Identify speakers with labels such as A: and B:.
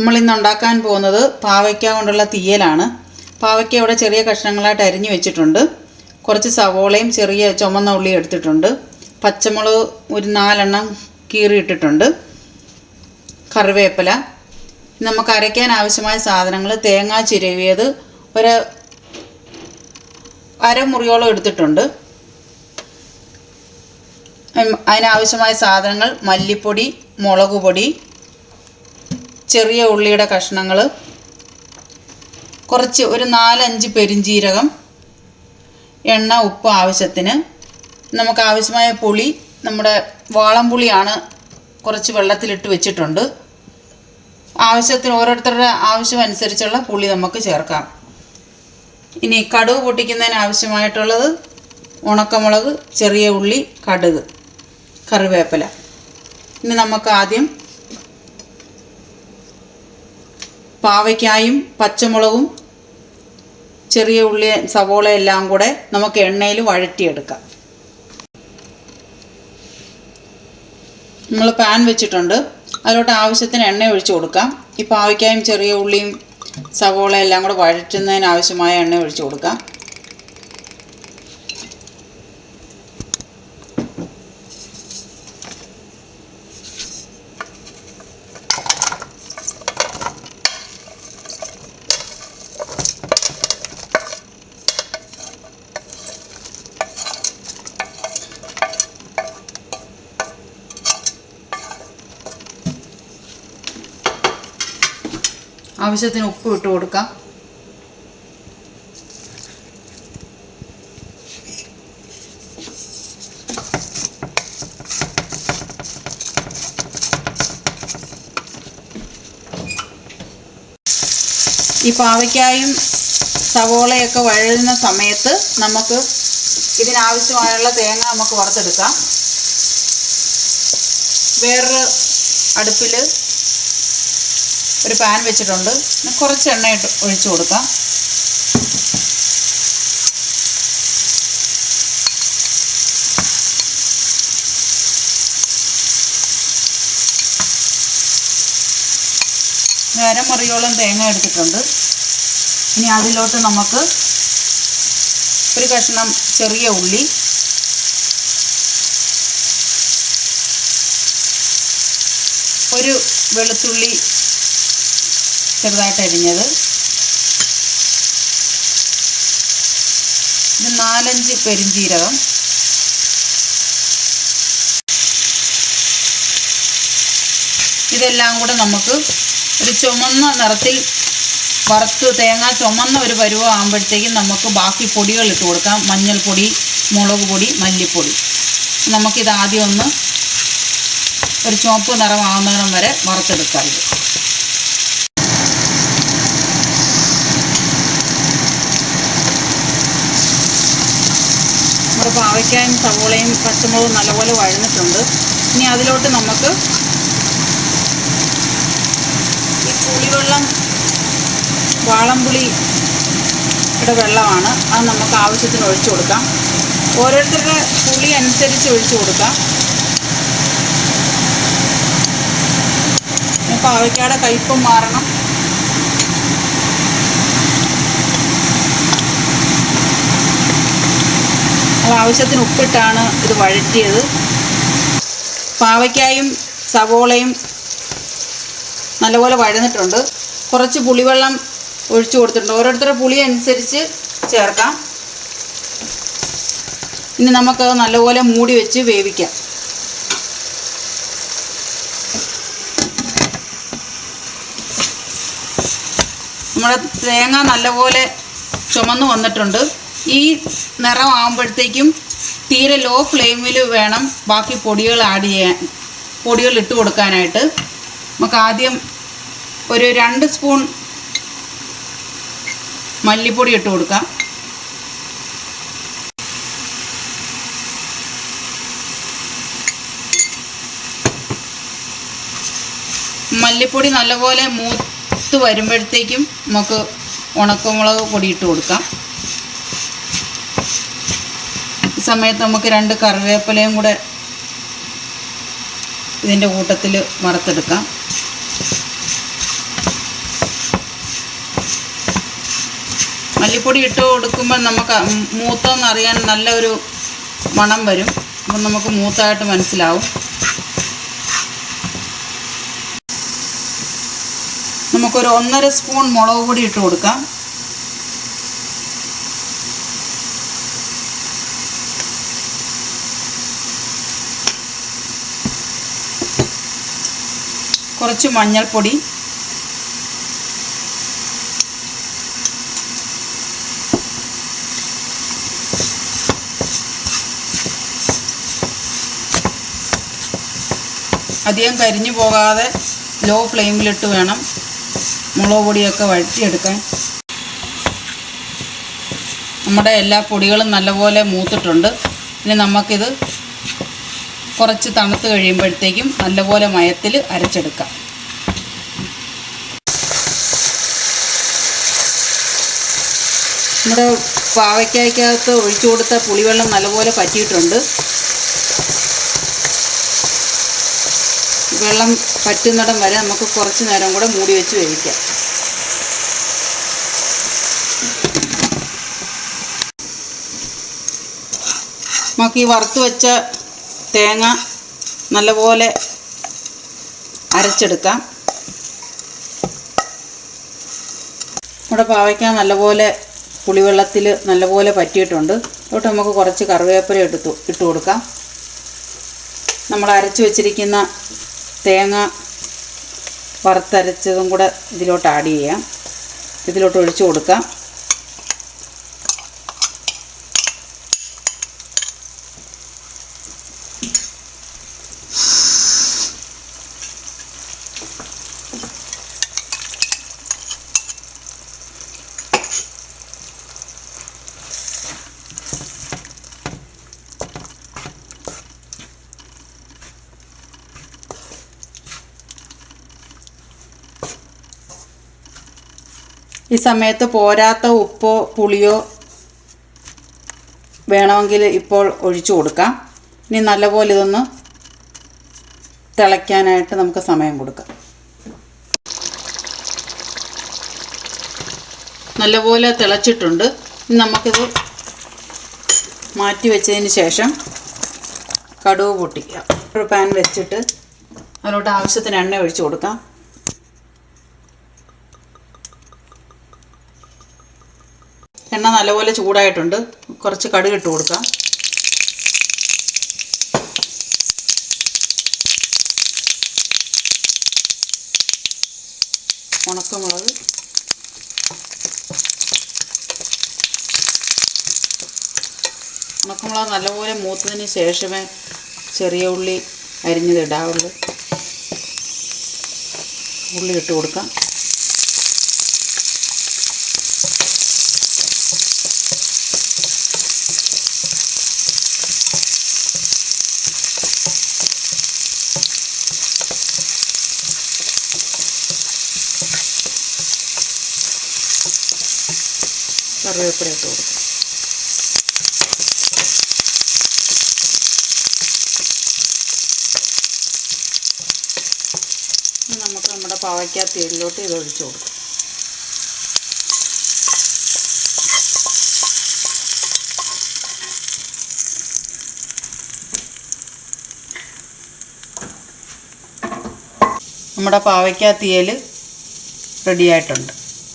A: നമ്മൾ ഇന്ന് ഉണ്ടാക്കാൻ പോകുന്നത് പാവയ്ക്ക കൊണ്ടുള്ള തീയലാണ്. പാവയ്ക്ക ഇവിടെ ചെറിയ കഷ്ണങ്ങളായിട്ട് അരിഞ്ഞു വെച്ചിട്ടുണ്ട്. കുറച്ച് സവോളയും ചെറിയ ചുമന്ന ഉള്ളിയും എടുത്തിട്ടുണ്ട്. പച്ചമുളക് ഒരു നാലെണ്ണം കീറിയിട്ടിട്ടുണ്ട് കറിവേപ്പില. നമുക്ക് അരയ്ക്കാൻ ആവശ്യമായ സാധനങ്ങൾ തേങ്ങ ചിരവിയത് ഒരു അരമുറിയോളം എടുത്തിട്ടുണ്ട്. അതിനാവശ്യമായ സാധനങ്ങൾ മല്ലിപ്പൊടി മുളക് പൊടി ചെറിയ ഉള്ളിയുടെ കഷ്ണങ്ങൾ കുറച്ച് ഒരു നാലഞ്ച് പെരിഞ്ചീരകം എണ്ണ ഉപ്പ് ആവശ്യത്തിന്. നമുക്ക് ആവശ്യമായ പുളി നമ്മുടെ വാളംപുളിയാണ് കുറച്ച് വെള്ളത്തിലിട്ട് വെച്ചിട്ടുണ്ട്. ആവശ്യത്തിന് ഓരോരുത്തരുടെ ആവശ്യം അനുസരിച്ചുള്ള പുളി നമുക്ക് ചേർക്കാം. ഇനി കടുക് പൊട്ടിക്കുന്നതിന് ആവശ്യമായിട്ടുള്ളത് ഉണക്കമുളക് ചെറിയ ഉള്ളി കടുക് കറിവേപ്പില. ഇനി നമുക്ക് ആദ്യം പാവയ്ക്കായും പച്ചമുളകും ചെറിയ ഉള്ളി സവോള എല്ലാം കൂടെ നമുക്ക് എണ്ണയിൽ വഴറ്റിയെടുക്കാം. നമ്മൾ പാൻ വെച്ചിട്ടുണ്ട്. അതിലോട്ട് ആവശ്യത്തിന് എണ്ണ ഒഴിച്ചു കൊടുക്കാം. ഈ പാവയ്ക്കായും ചെറിയ ഉള്ളിയും സവോള എല്ലാം കൂടെ വഴറ്റുന്നതിന് ആവശ്യമായ എണ്ണ ഒഴിച്ചു കൊടുക്കാം. ആവശ്യത്തിന് ഉപ്പ് ഇട്ട് കൊടുക്കാം. ഈ പാവയ്ക്കായും സവോളയൊക്കെ വഴഴുന്ന സമയത്ത് നമുക്ക് ഇതിനാവശ്യമായുള്ള തേങ്ങ നമുക്ക് വറുത്തെടുക്കാം. വേറൊരു അടുപ്പിൽ ഒരു പാൻ വെച്ചിട്ടുണ്ട്. കുറച്ച് എണ്ണ ഇട്ട് ഒഴിച്ചു കൊടുക്കാം. അരമുറിയോളം തേങ്ങ എടുത്തിട്ടുണ്ട്. ഇനി അതിലോട്ട് നമുക്ക് ഒരു കഷ്ണം ചെറിയ ഉള്ളി ഒരു വെളുത്തുള്ളി ചെറുതായിട്ട് അരിഞ്ഞത്. ഇത് നാലഞ്ച് പെരിഞ്ജീരകം ഇതെല്ലാം കൂടെ നമുക്ക് ഒരു ചുമന്ന നിറത്തിൽ വറുത്ത് തേങ്ങ ചുമന്ന ഒരു പരുവം ആകുമ്പോഴത്തേക്കും നമുക്ക് ബാക്കി പൊടികൾ ഇട്ട് കൊടുക്കാം. മഞ്ഞൾപ്പൊടി മുളക് പൊടി മല്ലിപ്പൊടി. നമുക്കിത് ആദ്യം ഒന്ന് ഒരു ചുവപ്പ് നിറമാകുന്നിടം വരെ വറുത്തെടുക്കാം ഇത്. നമ്മുടെ പാവയ്ക്കായും സവോളയും പച്ചമുളകും നല്ലപോലെ വഴന്നിട്ടുണ്ട്. ഇനി അതിലോട്ട് നമുക്ക് ഈ പുളിവെള്ളം വാളംപുളിയുടെ വെള്ളമാണ്. അത് നമുക്ക് ആവശ്യത്തിന് ഒഴിച്ചു കൊടുക്കാം. ഓരോരുത്തരുടെ പുളി അനുസരിച്ച് ഒഴിച്ചു കൊടുക്കാം. പാവയ്ക്കയുടെ കയ്പും മാറണം. ആവശ്യത്തിന് ഉപ്പിട്ടാണ് ഇത് വഴറ്റിയത്. പാവയ്ക്കായും സവോളയും നല്ലപോലെ വഴന്നിട്ടുണ്ട്. കുറച്ച് പുളിവെള്ളം ഒഴിച്ചു കൊടുത്തിട്ടുണ്ട്. ഓരോരുത്തരുടെ പുളി അനുസരിച്ച് ചേർക്കാം. ഇനി നമുക്ക് നല്ലപോലെ മൂടി വെച്ച് വേവിക്കാം. നമ്മുടെ തേങ്ങ നല്ലപോലെ ചുമന്ന് വന്നിട്ടുണ്ട്. ഈ നിറം ആകുമ്പോഴത്തേക്കും തീരെ ലോ ഫ്ലെയിമിൽ വേണം ബാക്കി പൊടികൾ ആഡ് ചെയ്യാൻ പൊടികൾ ഇട്ട് കൊടുക്കാനായിട്ട്. നമുക്ക് ആദ്യം ഒരു രണ്ട് സ്പൂൺ മല്ലിപ്പൊടി ഇട്ട് കൊടുക്കാം. മല്ലിപ്പൊടി നല്ലപോലെ മൂത്ത് വരുമ്പോഴത്തേക്കും നമുക്ക് ഉണക്കമുളക് പൊടി ഇട്ട് കൊടുക്കാം. സമയത്ത് നമുക്ക് രണ്ട് കറിവേപ്പിലയും കൂടെ ഇതിന്റെ കൂട്ടത്തിൽ വറുത്തെടുക്കാം. മല്ലിപ്പൊടി ഇട്ട് കൊടുക്കുമ്പോൾ നമുക്ക് മൂത്തമെന്ന് അറിയാൻ നല്ലൊരു മണം വരും. അപ്പം നമുക്ക് മൂത്തായിട്ട് മനസ്സിലാവും. നമുക്കൊരു ഒന്നര സ്പൂൺ മുളക് പൊടി ഇട്ട് കൊടുക്കാം. കുറച്ച് മഞ്ഞൾപ്പൊടി. അധികം കരിഞ്ഞു പോകാതെ ലോ ഫ്ലെയിമിലിട്ട് വേണം മുളക് പൊടിയൊക്കെ വഴറ്റിയെടുക്കാൻ. നമ്മുടെ എല്ലാ പൊടികളും നല്ലപോലെ മൂത്തിട്ടുണ്ട്. ഇനി നമുക്കിത് കുറച്ച് തണുത്ത് കഴിയുമ്പോഴത്തേക്കും നല്ലപോലെ മയത്തിൽ അരച്ചെടുക്കാം. നമ്മുടെ പാവയ്ക്കായ്ക്കകത്ത് ഒഴിച്ചു കൊടുത്ത പുളിവെള്ളം നല്ലപോലെ പറ്റിയിട്ടുണ്ട്. വെള്ളം പറ്റുന്നിടം വരെ നമുക്ക് കുറച്ച് നേരം കൂടെ മൂടി വെച്ച് വേവിക്കാം. നമുക്ക് ഈ വറുത്ത് വെച്ച തേങ്ങ നല്ലപോലെ അരച്ചെടുക്കാം. നമ്മുടെ പാവയ്ക്ക നല്ലപോലെ പുളിവെള്ളത്തിൽ നല്ലപോലെ പറ്റിയിട്ടുണ്ട്. അതുകൊണ്ട് നമുക്ക് കുറച്ച് കറിവേപ്പില എടുത്തു ഇട്ട് കൊടുക്കാം. നമ്മൾ അരച്ച് വെച്ചിരിക്കുന്ന തേങ്ങ വറുത്തരച്ചതും കൂടെ ഇതിലോട്ട് ആഡ് ചെയ്യാം. ഇതിലോട്ട് ഒഴിച്ചു കൊടുക്കാം. ഈ സമയത്ത് പോരാത്ത ഉപ്പോ പുളിയോ വേണമെങ്കിൽ ഇപ്പോൾ ഒഴിച്ചു കൊടുക്കാം. ഇനി നല്ലപോലെ ഇതൊന്ന് തിളയ്ക്കാനായിട്ട് നമുക്ക് സമയം കൊടുക്കാം. നല്ലപോലെ തിളച്ചിട്ടുണ്ട്. ഇനി നമുക്കിത് മാറ്റി വെച്ചതിന് ശേഷം കടുവ് പൊട്ടിക്കാം. ഒരു പാൻ വെച്ചിട്ട് അതിലോട്ട് ആവശ്യത്തിന് എണ്ണ ഒഴിച്ചു കൊടുക്കാം. എണ്ണ നല്ലപോലെ ചൂടായിട്ടുണ്ട്. കുറച്ച് കടുക് ഇട്ട് കൊടുക്കാം. ഉണക്കമുളക്. ഉണക്കമുളക് നല്ലപോലെ മൂത്തതിന് ശേഷമേ ചെറിയ ഉള്ളി അരിഞ്ഞത് ഇടാവുള്ളൂ. ഉള്ളി ഇട്ട് കൊടുക്കാം. കറിവേപ്പില ഇട്ട് കൊടുക്കും. നമുക്ക് നമ്മുടെ പാവയ്ക്ക തേയിലോട്ട് ഇത് ഒഴിച്ചു കൊടുക്കും. നമ്മുടെ പാവയ്ക്ക തീയൽ റെഡി ആയിട്ടുണ്ട്.